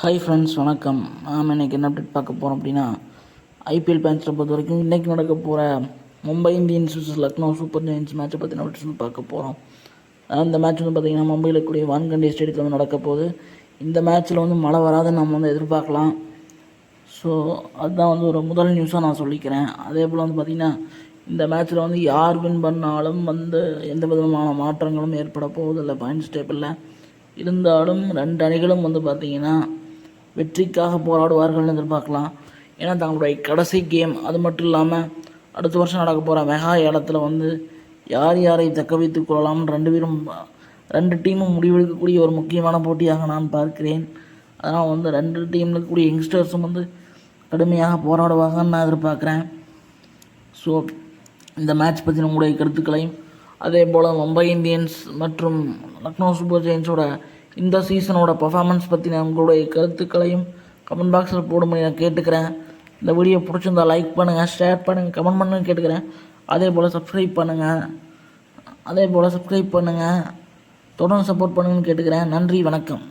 Hi friends வணக்கம். நாம் இன்றைக்கி என்ன அப்டேட் பார்க்க போகிறோம் அப்படின்னா ஐபிஎல் மேட்ச்சில் பொறுத்த வரைக்கும் இன்றைக்கி நடக்க போகிற Mumbai Indians versus Lucknow super giants மேட்சை பற்றின அப்டேட்ஸ் பார்க்க போகிறோம் அந்த மேட்ச் வந்து பார்த்திங்கன்னா மும்பையில் கூடிய வான்கண்டி ஸ்டேடியத்தில் வந்து நடக்க போகுது. இந்த மேட்ச்சில் வந்து மழை வராதுன்னு நம்ம வந்து எதிர்பார்க்கலாம். ஸோ அதுதான் வந்து ஒரு முதல் நியூஸாக நான் சொல்லிக்கிறேன். அதே போல் வந்து பார்த்திங்கன்னா இந்த மேட்ச்சில் வந்து யார் வின் பண்ணாலும் வந்து எந்த விதமான மாற்றங்களும் ஏற்பட போவதில்லை பாயிண்ட்ஸ் டேபிளில் இருந்தாலும் ரெண்டு அணிகளும் வந்து பார்த்திங்கன்னா வெற்றிக்காக போராடுவார்கள்னு எதிர்பார்க்கலாம் ஏன்னா தங்களுடைய கடைசி கேம் அது மட்டும் இல்லாமல் அடுத்த வருஷம் நடக்க போகிற மெகா ஏலத்தில் வந்து யார் யாரை தக்க வைத்துக் கொள்ளலாம்னு ரெண்டு பேரும் ரெண்டு டீமும் முடிவெடுக்கக்கூடிய ஒரு முக்கியமான போட்டியாக நான் பார்க்கிறேன். அதனால் வந்து ரெண்டு டீமில் இருக்கக்கூடிய யங்ஸ்டர்ஸும் வந்து கடுமையாக போராடுவாங்கன்னு நான் எதிர்பார்க்குறேன். ஸோ இந்த மேட்ச் பற்றின உங்களுடைய கருத்துக்களையும் அதே போல் மும்பை இந்தியன்ஸ் மற்றும் லக்னோ சூப்பர் ஜெயின்ஸோட இந்த சீசனோட பர்ஃபார்மன்ஸ் பற்றின உங்களுடைய கருத்துக்களையும் கமெண்ட் பாக்ஸில் போடும்படி நான் கேட்டுக்கிறேன். இந்த வீடியோ பிடிச்சிருந்தா லைக் பண்ணுங்கள் ஷேர் பண்ணுங்கள் கமெண்ட் பண்ணுன்னு கேட்டுக்கிறேன். அதே போல் சப்ஸ்கிரைப் பண்ணுங்கள் அதே போல் சப்ஸ்கிரைப் பண்ணுங்கள் தொடர்ந்து சப்போர்ட் பண்ணுங்கன்னு கேட்டுக்கிறேன். நன்றி வணக்கம்.